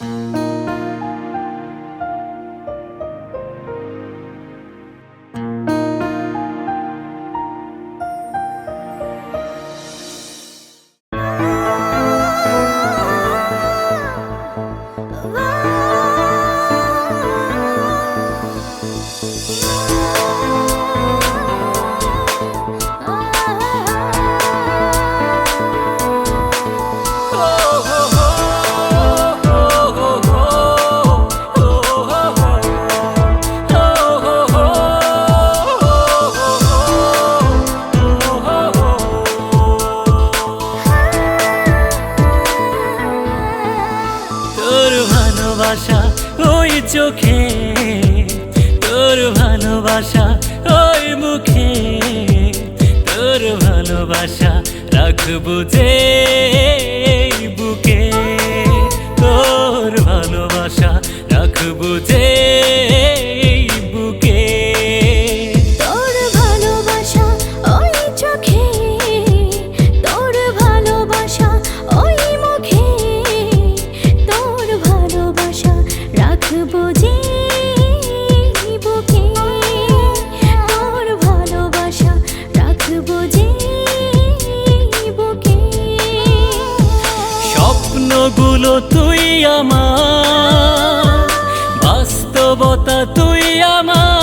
তোর ভালোবাসা, ওই চোখে তোর ভালোবাসা, ওই মুখে তোর ভালোবাসা রাখব যে বুকে। তোর ভালোবাসা রাখব যে স্বপ্নগুলো তুই আমার বাস্তবতা তুই আমার।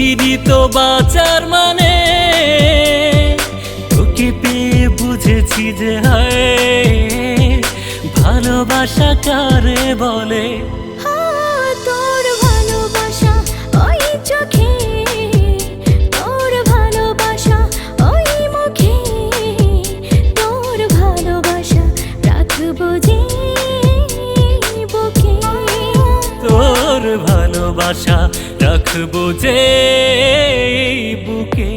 বুঝিনি তো বাঁচার মানে? তোকে পেয়ে বুঝেছি যে হায়। ভালোবাসা কারে বলে? ভালোবাসা রাখব যে বুকে।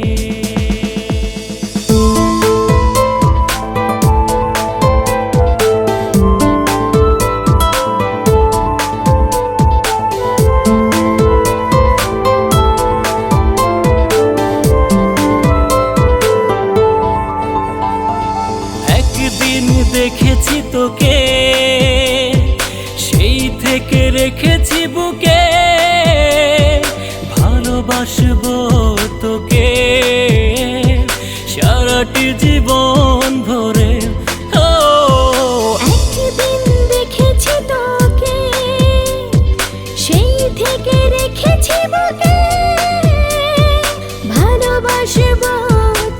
একদিন দেখেছি তোকে সেই থেকে রেখেছি বুকে। ভালোবাসবো তোকে। সারাটি জীবন ভরে দেখেছি তোকে সেই থেকে রেখেছি বুকে। ভালোবাসবো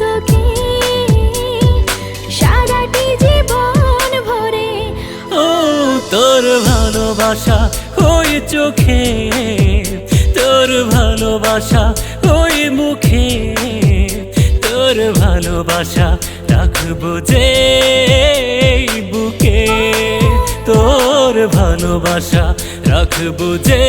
তোকে সারাটি জীবন ভরে। ও তোর ভালোবাসা ওই চোখে। তোর ভালোবাসা ওই মুখে তোর ভালোবাসা রাখব যে বুকে। তোর ভালোবাসা রাখব যে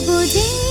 বুকে তোর ভালোবাসা রাখব যে